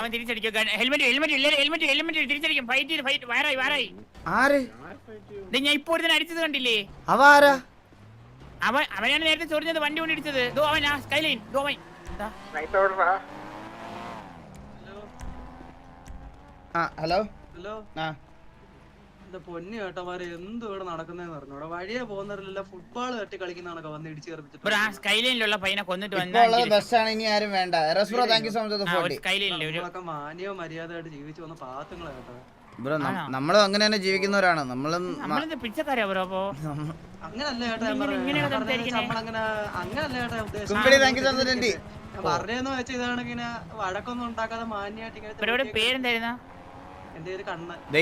അവൻ തിരിച്ചടിക്കും. Helmet helmet ഇല്ല ഹെൽമെറ്റ് ഹെൽമെറ്റ് തിരിച്ചടിക്കും. ഫൈറ്റ് ഫൈറ്റ് വയറായി വയറായി ആര്? ഞാൻ ഇപ്പോ ഒരുത്തനെ അടിച്ചത് കണ്ടില്ലേ? അവ ആരാ? അവൻ അവനാണ് നേരത്തെ ചൊറിഞ്ഞത് വണ്ടി കൊണ്ട് ഇടിച്ചത്. ദോ അവൻ ആ സ്കൈലൈൻ ദോ അവൻ. ഹലോ? ഹലോ. ആ. പൊന്നു കേട്ടമാര് എന്ത് ഇവിടെ നടക്കുന്നതെന്ന് പറഞ്ഞു ഇവിടെ വഴിയെ പോകുന്നവരിലെല്ലാം ഫുട്ബോൾ തട്ടി കളിക്കുന്നതാണൊക്കെ വന്ന് ഇടിച്ചു ബ്രോ ആ ചേർത്തിട്ട് സ്കൈലൈനിലുള്ള പയ്യനെ കൊന്നിട്ട് ഇപ്പൊ ഉള്ളത് വന്ന ബസ്സാണ് ഇനി ആരും വേണ്ട. താങ്ക് യു സോ മച്ച് ഒരു ഫോർട്ടി സ്കൈലൈനില്ല ഒരു നമ്മളൊക്കെ മാന്യവും മര്യാദയായിട്ട് ജീവിച്ചു വന്ന പാത്തങ്ങളെ കേട്ടോ ബ്രോ നമ്മളും അങ്ങനെ തന്നെ ജീവിക്കുന്നവരാണ്. നമ്മളും മ- നമ്മളെന്ത് പിച്ചക്കാരാ ബ്രോ അപ്പോ? നമ്മ- അങ്ങനല്ല ചേട്ടാ ഞാൻ ഇങ്ങനെ- പറഞ്ഞത്. ഇങ്ങനെയാണ് ഞാൻ പറഞ്ഞത് സംസാരിക്കുന്നെ? നമ്മളങ്ങനെ അങ്ങനല്ല ചേട്ടാ ഞാൻ ഉദ്ദേശിച്ചത്. Kumbidi thank you so much twenty ഞാൻ പറഞ്ഞതെന്ന് വെച്ചാൽ ഇതാണ് ഇങ്ങനെ വഴക്കൊന്നും ഉണ്ടാക്കാതെ മാന്യമായിട്ട് ഇങ്ങനെ പേരെന്തായിരുന്നാ എന്റെ ഒരു കണ്ണ് ദേ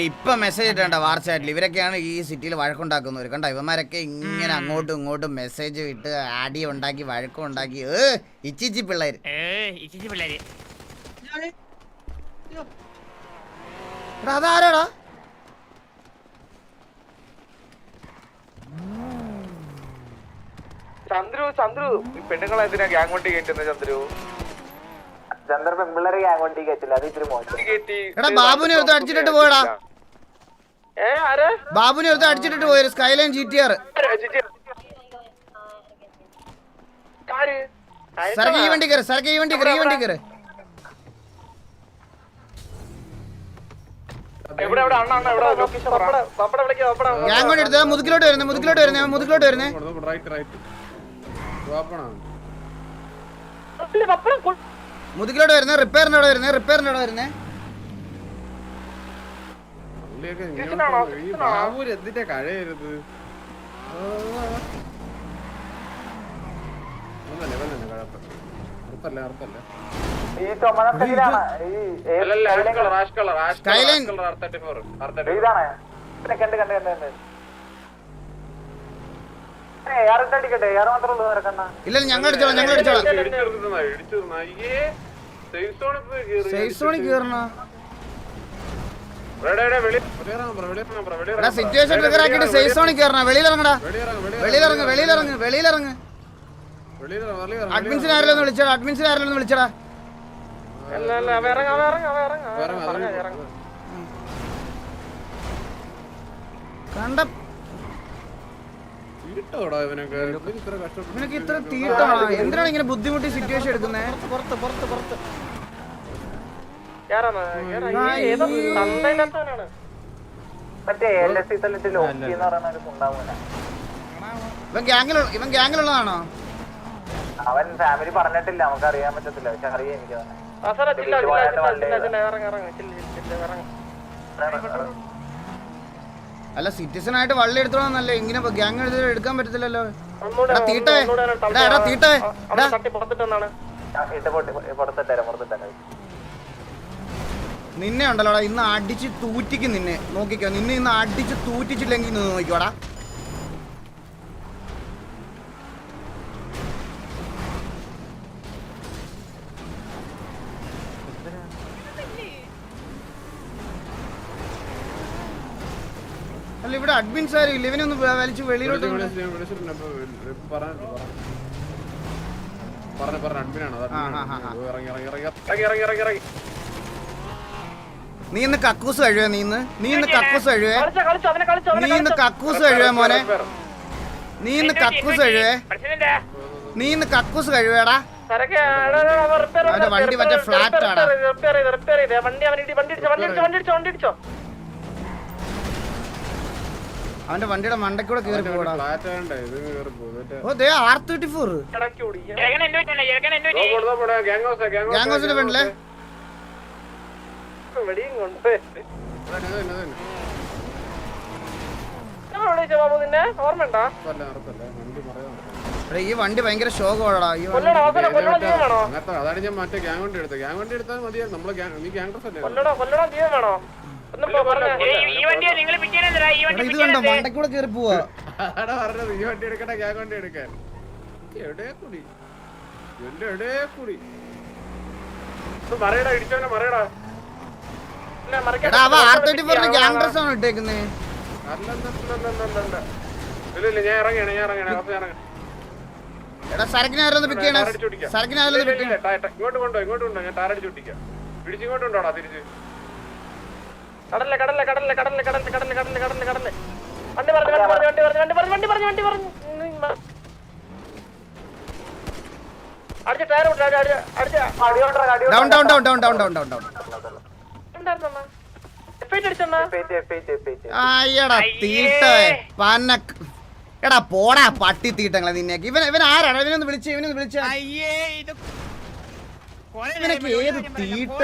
ഇപ്പൊ മെസ്സേജ് ഇട്ടണ്ട വാട്സാപ്പിൽ ഇവരൊക്കെയാണ് ഈ സിറ്റിയിൽ വഴക്കുണ്ടാക്കുന്നവർ കണ്ടോ ഇവന്മാരൊക്കെ ഇങ്ങനെ അങ്ങോട്ടും ഇങ്ങോട്ടും മെസ്സേജ് ഇട്ട് അടി ഉണ്ടാക്കി വഴക്കം ഉണ്ടാക്കി. ഏ ഇച്ചിച്ചി പിള്ളേര്. അതാരാടാ? ചന്ദ്രു ചന്ദ്രു. പെണ്ണുങ്ങളെന്തിനാ പെണ്ണുങ്ങളെ എന്തിനാ ഗ്യാങ് വണ്ടി കയറ്റുന്നത് ചന്ദ്രു? പെമ്പിള്ളേരെ ഗ്യാങ് വണ്ടി കയറ്റില്ല അത് ഇത്തിരി മോശം. എടാ ബാബുനെ ഒരുത്ത അടിച്ചിട്ടിട്ട് പോയടാ. ഏ ആര്? ബാബുനെ ഒരുത്ത അടിച്ചിട്ടിട്ട് പോയൊരു സ്കൈലൈൻ ജി ടി ആർ സരക്ക് ഈ വണ്ടി കയറി സരക്ക് ഈ വണ്ടി കയറി ഈ വണ്ടി കയറി. എവിടെ എവിടെ? അണ്ണ അണ്ണ എവിടെ? ലൊക്കേഷൻ പപ്പട വിളിക്കാം പപ്പട. ഗ്യാങ് വണ്ടി എടുത്തത് മുതുകിലോട്ട് വരുന്നേ മുതുക്കിലോട്ട് വരുന്നേ മുതുക്കിലോട്ട് വരുന്നേ. റൈറ്റ് റൈറ്റ് ഓപ്പണാണ് മുതുകിലോട്ട് വരുന്നേ റിപ്പയറിന്റെ അവിടെ വരുന്നേ റിപ്പയറിന്റെ അവിടെ വരുന്നേ. പുള്ളിയൊക്കെ ഇങ്ങോട്ട് ഈ ബാബൂര് എന്തിന്റെ കഴയരുത് കണ്ട് കണ്ട് കണ്ട് കണ്ട്. ഇല്ല ഞങ്ങൾ അടിച്ചോളാം ഞങ്ങൾ അടിച്ചോളാം. സേഫ് സോണിൽ പോയി കേറി സേഫ് സോണിൽ കയറണ എവിടെ എവിടെ വെളി വെളിയിറങ്ങാൻ പറ വെളിയിറങ്ങാൻ പറ എടാ സിറ്റുവേഷൻ ട്രിഗർ ആക്കിയിട്ട് സേഫ് സോണിൽ കയറണ വെളിയിലിറങ്ങടാ വെളിയിലിറങ്ങ് വെളിയിലിറങ്ങ് വെളിയിലിറങ്ങ് അഡ്മിൻസിനെ ആരെങ്കിലും ഒന്ന് വിളിച്ചടാ അഡ്മിൻസിനെ ആരെങ്കിലും ഒന്ന് വിളിച്ചടാ. അല്ല അല്ല അവ ഇറങ്ങ അവ ഇറങ്ങ അവ ഇറങ്ങ വെളിയിറങ്ങ് പറഞ്ഞ അത് ഇറങ്ങ കണ്ട ഇവന് ഇത്ര തീട്ടാണോ എന്തിനാണ് ഇങ്ങനെ ബുദ്ധിമുട്ടി സിറ്റുവേഷൻ എടുക്കുന്നേ? പുറത്ത് പുറത്ത് പുറത്ത് ഇവൻ ഗ്യാങ്ങിലുള്ള ഇവൻ ഗ്യാങ്ങിലുള്ളതാണോ അവൻ ഫാമിലി പറഞ്ഞിട്ടില്ല നമുക്ക് അറിയാൻ പറ്റത്തില്ല. പക്ഷെ അറിയാം എനിക്ക് അവനെ. അല്ല സിറ്റിസൺ ആയിട്ട് വള്ളി എടുത്തോളന്നല്ലേ? ഇങ്ങനെ ഗ്യാങ് എടുത്ത് എടുക്കാൻ പറ്റത്തില്ലല്ലോ. എടാ തീട്ടേ തീട്ടേ നിന്നെ ഉണ്ടല്ലോടാ ഇന്ന് അടിച്ച് തൂറ്റിക്കും നിന്നെ. നോക്കിക്കോ നിന്നെ ഇന്ന് അടിച്ച് തൂറ്റിച്ചില്ലെങ്കിൽ നോക്കിക്കോടാ. അല്ല ഇവിടെ അഡ്മിൻസ് ആരും ഇല്ല. ഇവനൊന്ന് വലിച്ച് വെളിയിലോട്ട് പറഞ്ഞ പറഞ്ഞ അഡ്മിനാണ്. ആണ്. ഇറങ്ങി ഇറങ്ങി ഇറങ്ങി. ഇറങ്ങി ഇറങ്ങി ഇറങ്ങി ഇറങ്ങി. നീ ഇന്ന് കക്കൂസ് കഴിവേ നീ ഇന്ന്? നീ ഇന്ന് കക്കൂസ് കഴിവേ? നീ ഇന്ന് കക്കൂസ് കഴിവേ മോനെ? നീ ഇന്ന് കക്കൂസ് കഴിവേ? നീ ഇന്ന് കക്കൂസ് കഴിവേടാ. വണ്ടി അവന്റെ വണ്ടി വണ്ടി മറ്റേ വണ്ടി flat അവന്റെ വണ്ടിയുടെ മണ്ടക്കൂടെ കയറി പോടാ. ഓ ദേ ആർ തേർട്ടി ഫോർ പറയാൻ ഈ വണ്ടി ഭയങ്കര ശോകമാടാ ഈ അതാണ് ഞാൻ മറ്റേ ഗ്യാങ് വണ്ടി എടുത്തത്. ഗ്യാങ് വണ്ടി എടുത്താൽ മതിയായിരുന്നു നമ്മളെ നീ ഗ്യാങ് ഡ്രസ് അല്ലേ? ഇത് കണ്ടോ മണ്ടക്കൂടെ കേറി പോവാ. പറഞ്ഞത് ഈ വണ്ടി എടുക്കണ്ട ഞാൻ വണ്ടി എടുക്കാൻ. എവിടെ കൂടി? എന്റെ എവിടെ കൂടി? മറിയടാ ഇടിച്ചോനെ മറിയടാ. ഞാൻ ഇറങ്ങിയാണ് ഞാൻ ഇറങ്ങിയാണ് അപ്പൊ ഞാൻ ഇറങ്ങി എടാ സരക്കിനെ ആരോ പിക്ക് സരക്കിനെ ആരോ പിക്ക് ചെയ്യണേ ഇങ്ങോട്ട് കൊണ്ടോ ഇങ്ങോട്ട് കൊണ്ടോ ഞാൻ ടാറടിച്ച് പിടിക്കാം. പിടിച്ച് ഇങ്ങോട്ട് കൊണ്ടോടാ തിരിച്ച്. കടലിലെ കടലിലെ കടലിലെ കടലിലെ കടലിലെ കടലിലെ കടലിലെ കടലിലെ കടലിലെ. വണ്ടി പറഞ്ഞു വണ്ടി പറഞ്ഞു വണ്ടി പറഞ്ഞു വണ്ടി പറഞ്ഞു വണ്ടി പറഞ്ഞു വണ്ടി പറഞ്ഞു. അടിച്ച ടയർ അടിച്ച. Down down down down down down അയ്യടാ തീട്ട. പന്ന എടാ പോടാ പട്ടി തീട്ടങ്ങളെ നിന്നേക്ക് ഇവൻ ഇവൻ ആരാണ്? ഇവനൊന്ന് വിളിച്ച് ഇവനൊന്ന് വിളിച്ച. അയ്യേ ഇത് കൊറേ ഇവനൊക്കെ? നേരം ഏത് തീട്ട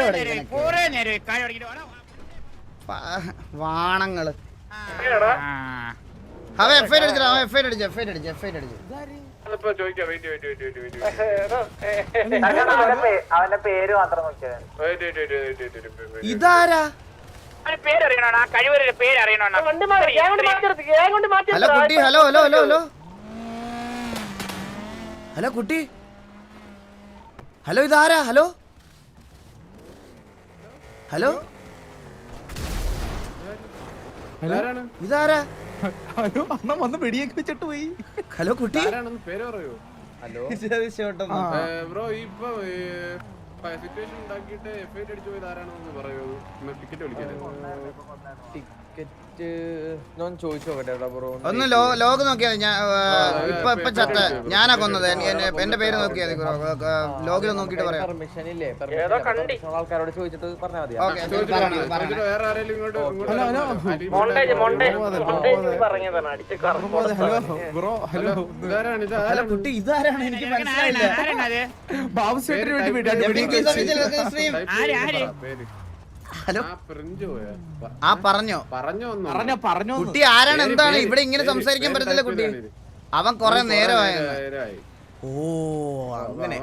വാണങ്ങൾ. എഫ് എഫ് ഹലോ കുട്ടി hello hello hello hello. Hello കുട്ടി. ഹലോ ഇതാരാ? ഹലോ? ഹലോ? ഇതാരാ? ഹലോ അണ്ണ വന്ന് വെടിയൊക്കെ വെച്ചിട്ട് പോയി. ഹലോ കുട്ടി. ആരാണെന്ന് പേര് പറയൂ. ബ്രോ ഇപ്പൊ സിറ്റുവേഷൻ ഉണ്ടാക്കിയിട്ട് എഫ് ഐ അടിച്ചു പോയത് ആരാണെന്ന് പറയൂ. ടിക്കറ്റ് വിളിക്കാൻ ടിക്കറ്റ് ഞാൻ ചോദിച്ചു നോക്കട്ടെ ഒന്ന് ലോക നോക്കിയാൽ ഇപ്പൊ ഇപ്പൊ ചത്ത ഞാനാ കൊന്നത്. എന്റെ പേര് നോക്കിയാൽ ലോകിൽ നോക്കിട്ട് പറയാം. ആൾക്കാരോട് ചോദിച്ചിട്ട് പറഞ്ഞാൽ മതി. കുട്ടി ഇതാരാണ്? എനിക്ക് മനസ്സിലായില്ല. Babu stream hello. ആ പറഞ്ഞോ പറഞ്ഞോ. പറഞ്ഞോ കുട്ടി ആരാണ്? എന്താണ്? ഇവിടെ ഇങ്ങനെ സംസാരിക്കാൻ പറ്റത്തില്ല കുട്ടി. അവൻ കൊറേ നേരമായി. ഓ അങ്ങനെ.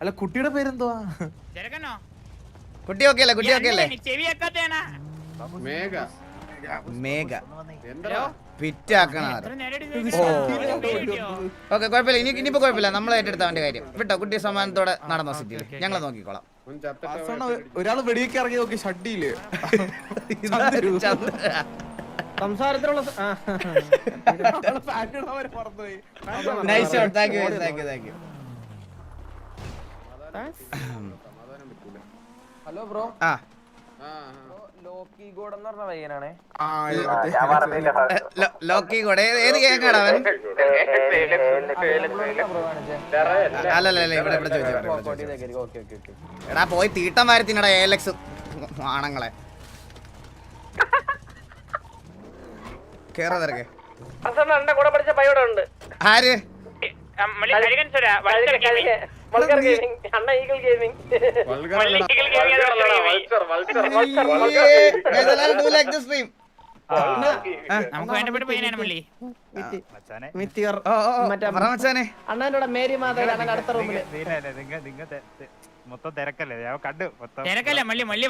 അല്ല കുട്ടിയുടെ കുട്ടി ഓക്കെ ഫിറ്റാക്കണം ഓക്കെ കുഴപ്പമില്ല. ഇനി ഇനിയിപ്പോ കുഴപ്പമില്ല. നമ്മൾ ഏറ്റെടുത്ത അവന്റെ കാര്യം. വിട്ടോ കുട്ടി സമ്മാനത്തോടെ നടന്നോ സിറ്റിയിൽ ഞങ്ങൾ നോക്കിക്കോളാം. ഒരാൾ വെടിയൊക്കെ ഇറങ്ങി നോക്കി ഷഡിയിൽ ഹലോ ബ്രോ. ആ. ലോക്കി ഗോഡ് എന്ന് പറഞ്ഞ ഏത് കേക്കാണ് അവൻ? അല്ലല്ല ഇവിടെ ഇവിടെ എടാ പോയി തീട്ടം വാരി തിന്നടാ എ ആണങ്ങളെ. കേറാ തിരക്കെ. ഉണ്ട് ആര്? ഗെയിമിംഗ് ഗെയിമിംഗ് മേരി അടുത്ത മൊത്തം ഞാൻ മല്ലി മല്ലി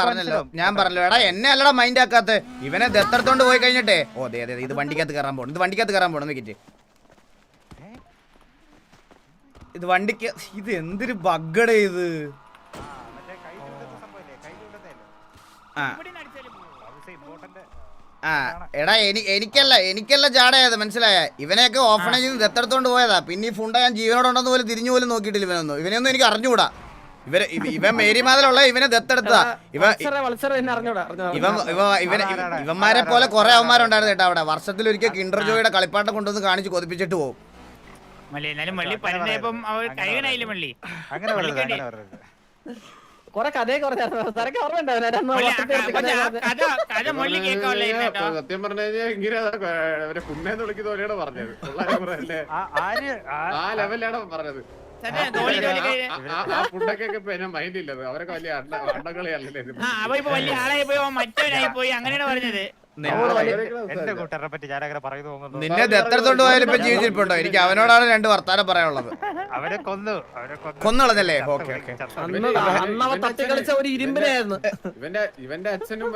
പറഞ്ഞല്ലോ ഞാൻ പറഞ്ഞല്ലോ. എടാ എന്നെ അല്ലടാ മൈൻഡ് ആക്കാത്ത. ഇവനെ ദത്തെടുത്തോണ്ട് പോയി കഴിഞ്ഞിട്ടേ. ഓ അതെ അതെ ഇത് വണ്ടിക്കകത്ത് കയറാൻ പോണം. ഇത് വണ്ടിക്കകത്ത് കയറാൻ പോണം നോക്കിട്ട് ഇത് വണ്ടിക്ക് ഇത് എന്തൊരു ബഗ്ഗട ഇത്? ആ. എടാ എനി എനിക്കല്ല എനിക്കല്ല ജാടയത് മനസ്സിലായ? ഇവനെയൊക്കെ ഓഫണേജ് നിന്ന് ദത്തെടുത്തോണ്ട് പോയതാ. പിന്നെ ഈ ഫുണ്ട ഞാൻ ജീവനോടുണ്ടെന്ന് പോലും തിരിഞ്ഞു പോലും നോക്കിയിട്ടില്ല ഇവനൊന്നും. ഇവനെയൊന്നും എനിക്ക് അറിഞ്ഞുകൂടാ ഇവർ ഇവ- ഇവൻ മേരിമാതിലുള്ള ഇവനെ ദത്തെടുത്താ ഇവ. ഇവൻ ഇവ ഇവൻ ഇവന്മാരെ പോലെ കുറെ അവന്മാരുണ്ടായിരുന്നു കേട്ടോ അവിടെ. വർഷത്തിൽ ഒരിക്കൽ കിൻഡർ ജോയുടെ കളിപ്പാട്ടം കൊണ്ടുവന്ന് കാണിച്ച് കൊതിപ്പിച്ചിട്ട് പോകും മള്ളി മള്ളി മള്ളി അങ്ങനെ സത്യം പറഞ്ഞത്. ആ ലെവലിലാണ് പറഞ്ഞത്. അവരൊക്കെ വലിയ വലിയ മറ്റവനായി പോയി അങ്ങനെയാണ് പറഞ്ഞത്. നിന്നെ ദത്തെടുത്തോണ്ട് പോയാലും ഇപ്പൊ ജീവിച്ചിരിപ്പുണ്ടോ? എനിക്ക് അവനോടാണ് രണ്ട് വർത്താനം പറയാനുള്ളത്. അവരെ കൊന്നു കൊന്നുളഞ്ഞല്ലേ ഓക്കെ ഓക്കെ. ഇവന്റെ ഇവന്റെ അച്ഛനും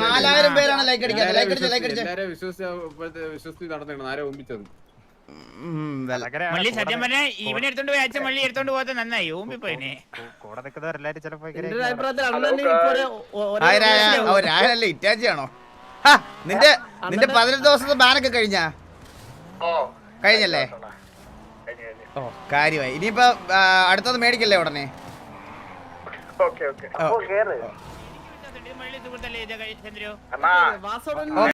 നാലായിരം പേരാണ് ലൈക്ക് അടിക്കാറ് ലൈക്ക് ലൈക്ക് മള്ളി സത്യം പറഞ്ഞാൽ ഇവനെ എടുത്തോണ്ട് പോയി അച്ഛൻ മള്ളി എടുത്തോണ്ട് പോകാത്ത നന്നായി. ഊമ്പി പോയിനെ. ഇറ്റാച്ചിയാണോ നിന്റെ നിന്റെ പതിനെട്ട് ദിവസത്തെ ബാനൊക്കെ കഴിഞ്ഞാ? കഴിഞ്ഞല്ലേ? കാര്യമായി. ഇനിയിപ്പോ അടുത്തത് മേടിക്കല്ലേ ഉടനെ? Okay okay.